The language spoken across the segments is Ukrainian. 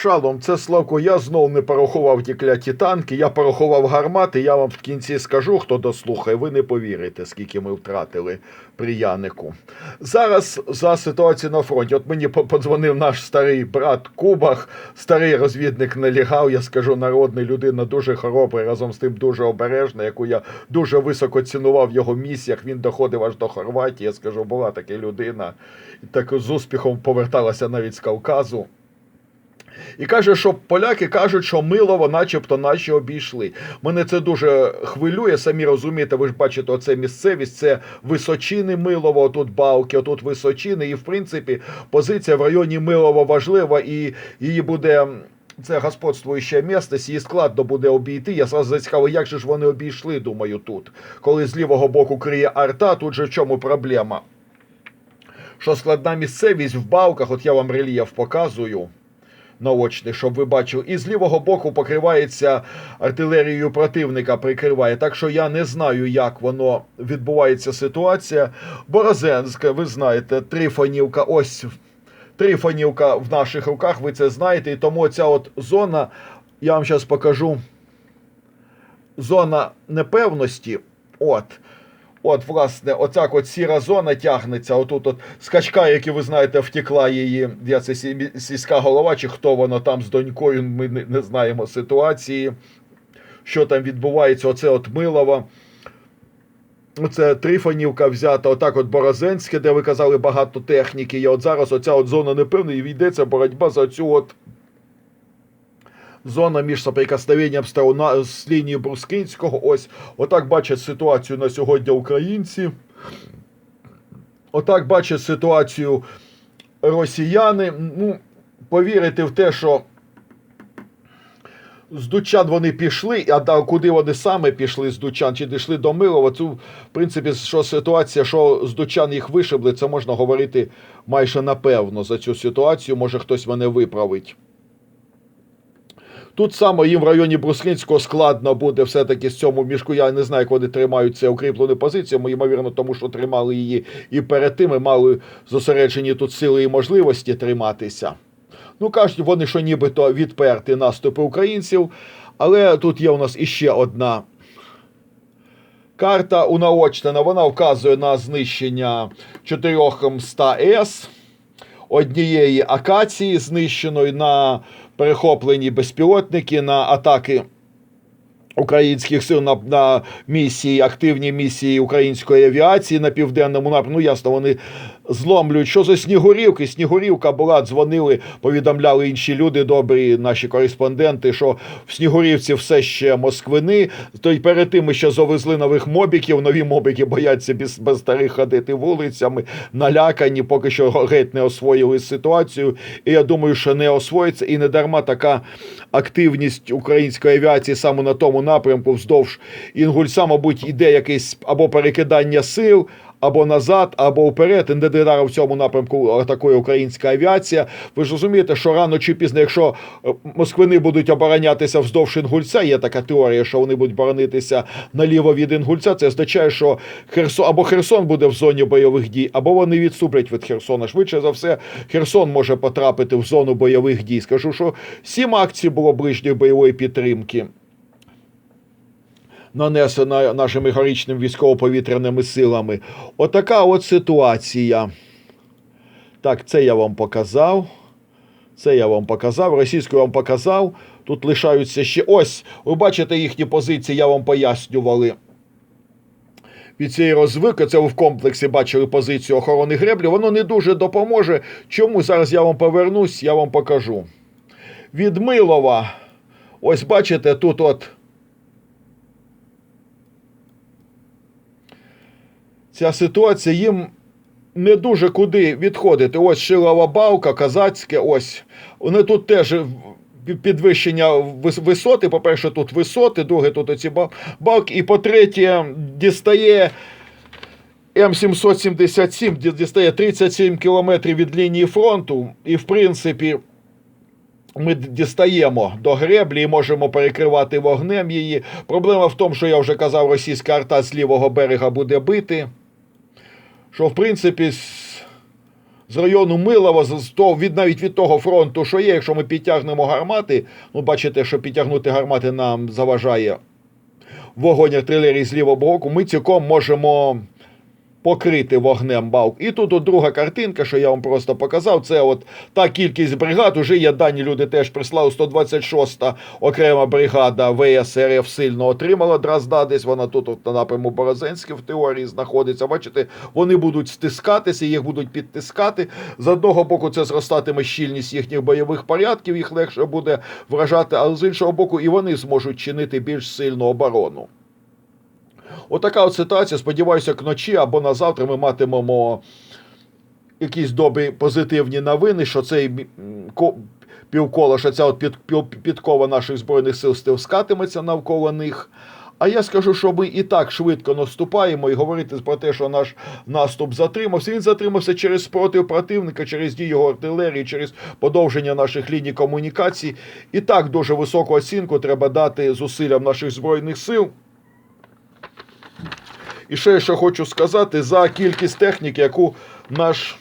Шалом, це Славко. Я знов не порахував ті кляті танки, я порахував гармати. Я вам в кінці скажу, хто дослухає. Ви не повірите, скільки ми втратили при Янику. Зараз за ситуацію на фронті. От мені по- подзвонив наш старий брат Кубах, старий розвідник налігав. Я скажу, народний людина дуже хоробрий, разом з тим дуже обережна, яку я дуже високо цінував в його місіях. Він доходив аж до Хорватії. Я скажу, була така людина, так з успіхом поверталася навіть з Кавказу. І каже, що поляки кажуть, що Милово начебто наші обійшли. Мене це дуже хвилює, самі розумієте, ви ж бачите, оце місцевість, це височини Милово, тут балки, отут височини. І в принципі позиція в районі Милово важлива, і її буде. Це господствуюча місцевість, її складно буде обійти. Я зразу зацікавив, як же ж вони обійшли, думаю, тут. Коли з лівого боку криє арта, тут же в чому проблема? Що складна місцевість в балках, от я вам рельєф показую наочний, щоб ви бачили. І з лівого боку покривається артилерією противника, прикриває. Так що я не знаю, як воно відбувається ситуація. Борозенська, ви знаєте, Трифонівка, ось Трифонівка в наших руках, ви це знаєте. І тому ця от зона, я вам зараз покажу. Зона непевності. От. От, власне, оця от сіра зона тягнеться. Отут от скачка, які ви знаєте, втекла її. Я це сільська голова, чи хто воно там з донькою. Ми не, знаємо ситуації. Що там відбувається? Оце от Милова. Це Трифонівка взята, отак от Борозенське, де ви казали багато техніки. І от зараз оця от зона непевна, і йдеться боротьба за цю от зона між соприкосновенням сторона з лінією Брускинського. Ось отак бачать ситуацію на сьогодні українці. Отак бачать ситуацію росіяни. Ну, повірити в те, що з Дучан вони пішли, а куди вони саме пішли з Дучан, чи дійшли до Милова, це, в принципі, що ситуація, що з Дучан їх вишибли, це можна говорити майже напевно за цю ситуацію. Може хтось мене виправить. Тут саме їм в районі Бруслінського складно буде все-таки з цьому мішку. Я не знаю, як вони тримають це укріплену позицію, ймовірно, тому що тримали її і перед тим, і мали зосереджені тут сили і можливості триматися. Ну, кажуть, вони що нібито відперти наступи українців, але тут є у нас іще одна карта унаочнена. Вона вказує на знищення 400 С однієї акації, знищеної на перехоплені безпілотники, на атаки українських сил на, на місії, активні місії української авіації на південному напрямку. Ну, ясно, вони зломлюють. Що за Снігурівки? Снігурівка була, дзвонили, повідомляли інші люди, добрі наші кореспонденти, що в Снігурівці все ще москвини. То й перед тим ми ще завезли нових мобіків. Нові мобіки бояться без, без старих ходити вулицями, налякані, поки що геть не освоїли ситуацію. І я думаю, що не освоїться. І не дарма така активність української авіації саме на тому напрямку вздовж Інгульса, мабуть, іде якесь або перекидання сил. Або назад, або вперед, і не в цьому напрямку атакує українська авіація. Ви ж розумієте, що рано чи пізно, якщо е, москвини будуть оборонятися вздовж Інгульця, є така теорія, що вони будуть боронитися наліво від Інгульця. Це означає, що Херсон або Херсон буде в зоні бойових дій, або вони відступлять від Херсона. Швидше за все, Херсон може потрапити в зону бойових дій. Скажу, що сім акцій було ближньої бойової підтримки нанесена нашими героїчними військово-повітряними силами. Отака от ситуація. Так, це я вам показав. Це я вам показав. Російською вам показав. Тут лишаються ще. Ось, ви бачите їхні позиції, я вам пояснювали. Від цієї розвики, це ви в комплексі бачили позицію охорони греблі, воно не дуже допоможе. Чому? Зараз я вам повернусь, я вам покажу. Від Милова, ось бачите, тут от ця ситуація їм не дуже куди відходити. Ось Шилова балка, Казацьке, ось. Вони тут теж підвищення висоти. По-перше, тут висоти, друге, тут оці балки. І по-третє, дістає М777, дістає 37 кілометрів від лінії фронту. І, в принципі, ми дістаємо до греблі і можемо перекривати вогнем її. Проблема в тому, що я вже казав, російська арта з лівого берега буде бити. Що, в принципі, з району Милова, з того, від, навіть від того фронту, що є, якщо ми підтягнемо гармати, ну бачите, що підтягнути гармати нам заважає вогонь артилерії з лівого боку, ми цілком можемо покрити вогнем балк. І тут от друга картинка, що я вам просто показав, це от та кількість бригад. Уже є дані люди теж прислали. 126-та окрема бригада ВСРФ сильно отримала Дразда. Десь вона тут от, на напряму Борозенське в теорії знаходиться. Бачите, вони будуть стискатися, їх будуть підтискати. З одного боку, це зростатиме щільність їхніх бойових порядків, їх легше буде вражати, але з іншого боку, і вони зможуть чинити більш сильну оборону. Отака от ситуація. Сподіваюся, к ночі або на завтра ми матимемо якісь добрі позитивні новини, що цей півколо, що ця от під, підкова наших збройних сил стискатиметься навколо них. А я скажу, що ми і так швидко наступаємо, і говорити про те, що наш наступ затримався. Він затримався через спротив противника, через його артилерії, через подовження наших ліній комунікацій. І так дуже високу оцінку треба дати зусиллям наших збройних сил. І ще що хочу сказати за кількість техніки, яку наш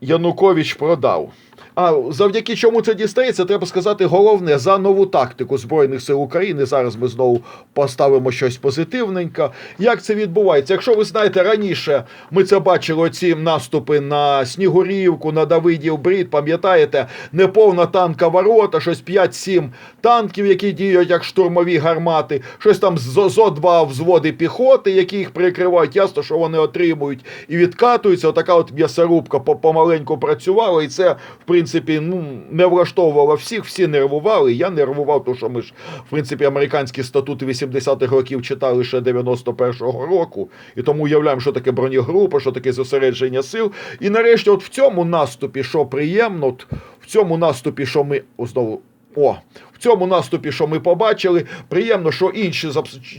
Янукович продав. А завдяки чому це дістається, треба сказати головне за нову тактику Збройних сил України. Зараз ми знову поставимо щось позитивненько. Як це відбувається? Якщо ви знаєте, раніше ми це бачили ці наступи на Снігурівку, на Давидів Брід, пам'ятаєте, неповна танкова рота, щось 5-7 танків, які діють як штурмові гармати, щось там зо два взводи піхоти, які їх прикривають. Ясно, що вони отримують і відкатуються. Отака от м'ясорубка помаленьку працювала, і це, в принципі, ну, не влаштовувало всіх, всі нервували. Я нервував, тому що ми ж, в принципі, американські статути 80-х років читали ще 91-го року, і тому уявляємо, що таке бронегрупа, що таке зосередження сил. І нарешті, от в цьому наступі, що приємно, от в цьому наступі, що ми знову. О, в цьому наступі, що ми побачили, приємно, що інші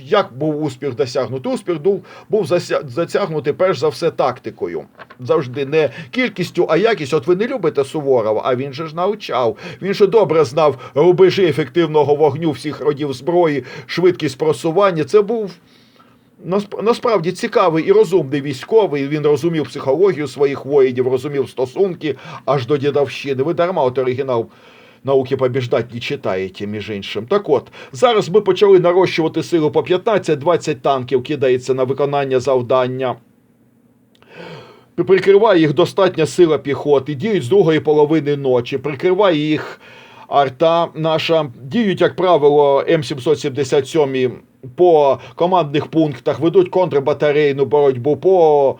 як був успіх досягнутий. Успіх був, був затягнутий перш за все тактикою. Завжди не кількістю, а якістю. От ви не любите Суворова, а він же ж навчав. Він же добре знав рубежі ефективного вогню всіх родів зброї, швидкість просування. Це був. Насправді цікавий і розумний військовий. Він розумів психологію своїх воїнів, розумів стосунки аж до дідовщини. Ви дарма от оригінал науки побіждать не читаєте, між іншим. Так от, зараз ми почали нарощувати силу по 15-20 танків, кидається на виконання завдання. Прикриває їх достатня сила піхоти, діють з другої половини ночі, прикриває їх арта наша. Діють, як правило, М777 по командних пунктах, ведуть контрбатарейну боротьбу по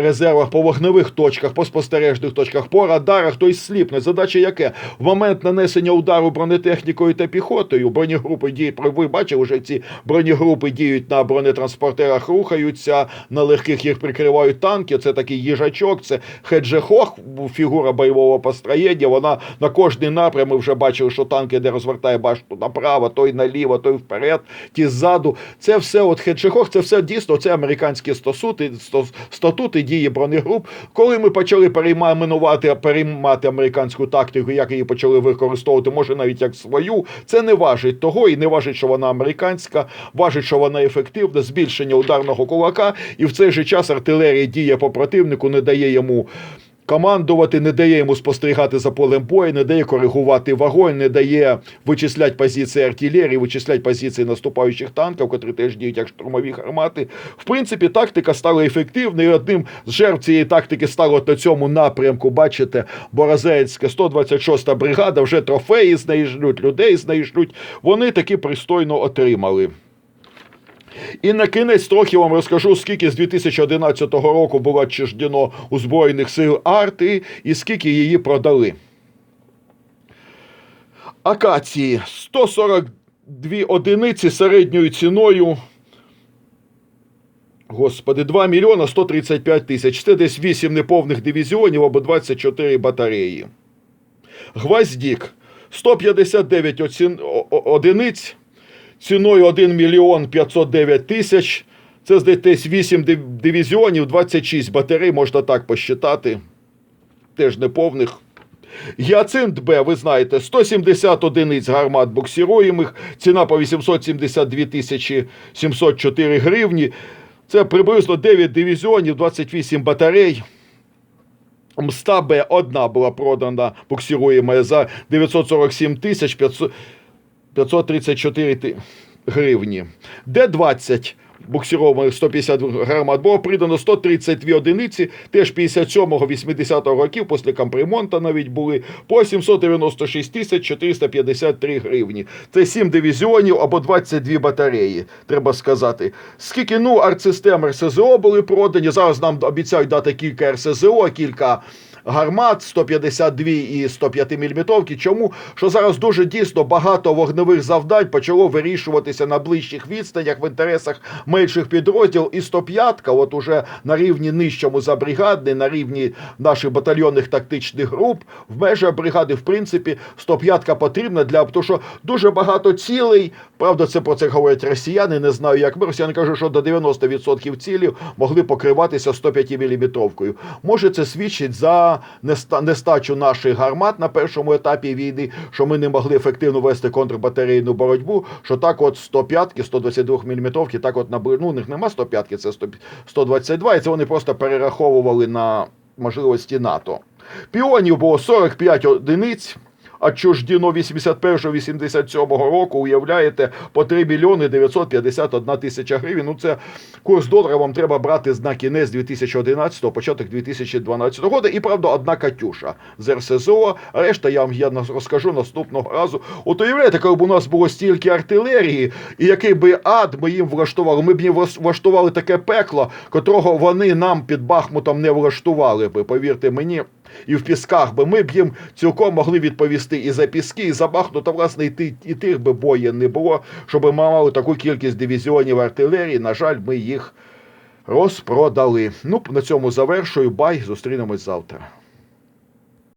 резервах, по вогневих точках, по спостережних точках, по радарах, то й сліпне. Задача яке? В момент нанесення удару бронетехнікою та піхотою, бронегрупи діють, ви бачили, вже ці бронегрупи діють на бронетранспортерах, рухаються, на легких їх прикривають танки. Це такий їжачок, це хеджехох, фігура бойового построєння. Вона на кожний напрям ми вже бачили, що танки, де розвертає башту направо, той наліво, той вперед, ті ззаду. Це все от хеджехох, це все дійсно це американські стосути, статути дії бронегруп. Коли ми почали перейменувати, переймати американську тактику, як її почали використовувати, може навіть як свою, це не важить того і не важить, що вона американська, важить, що вона ефективна, збільшення ударного кулака, і в цей же час артилерія діє по противнику, не дає йому. Командувати не дає йому спостерігати за полем бою, не дає коригувати вогонь, не дає вичисляти позиції артилерії, вичисляти позиції наступаючих танків, котрі теж діють як штурмові гармати. В принципі, тактика стала ефективною. і Одним з жертв цієї тактики стало от на цьому напрямку. Бачите, Борозенська, 126-та бригада, вже трофеї з неї жлють, людей з неї жлють. Вони таки пристойно отримали. І на кінець трохи вам розкажу, скільки з 2011 року було отчуждено у Збройних сил арти і скільки її продали. Акації 142 одиниці середньою ціною. Господи, 2 мільйона 135 тисяч. Це десь 8 неповних дивізіонів або 24 батареї. Гвоздік 159 оцін... одиниць ціною 1 мільйон 509 тисяч. Це десь 8 дивізіонів, 26 батарей, можна так посчитати. Теж неповних. Гіацинт Б, ви знаєте, 170 одиниць гармат буксируємих, ціна по 872 тисячі 704 гривні. Це приблизно 9 дивізіонів, 28 батарей. Мста Б одна була продана буксируєма за 947 тисяч 500 534 гривні. Д-20 буксированих 150 гармат було придано 132 одиниці, теж 57-80 років, після капремонту навіть були, по 796 тисяч 453 гривні. Це 7 дивізіонів або 22 батареї, треба сказати. Скільки, ну, артсистем РСЗО були продані, зараз нам обіцяють дати кілька РСЗО, кілька гармат 152 і 105 мм. Чому? Що зараз дуже дійсно багато вогневих завдань почало вирішуватися на ближчих відстанях в інтересах менших підрозділів. І 105-ка, от уже на рівні нижчому за бригадний, на рівні наших батальйонних тактичних груп, в межах бригади, в принципі, 105-ка потрібна для тому, що дуже багато цілей. Правда, це про це говорять росіяни. Не знаю, як ми. Росіяни кажуть, що до 90% цілів могли покриватися 105 мм. Може, це свідчить за неста- нестачу наших гармат на першому етапі війни, що ми не могли ефективно вести контрбатарейну боротьбу. Що так, от 105 122 мм, так от набили. Ну, у них нема 105 це 100 122, і це вони просто перераховували на можливості НАТО. Піонів було 45 одиниць. А чуждіно 81-87 року, уявляєте, по 3 мільйони 951 тисяча гривень. Ну це курс долара вам треба брати на кінець 2011 початок 2012 року. І правда, одна Катюша з РСЗО. Решта я вам я розкажу наступного разу. От уявляєте, коли б у нас було стільки артилерії, і який би ад ми їм влаштували. Ми б їм влаштували таке пекло, котрого вони нам під Бахмутом не влаштували би. Повірте мені. І в пісках би ми б їм цілком могли відповісти і за піски, і за Бахмут, а власне і, ти, і тих би боєн не було, щоб ми мали таку кількість дивізіонів артилерії. На жаль, ми їх розпродали. Ну, на цьому завершую. Бай, зустрінемось завтра.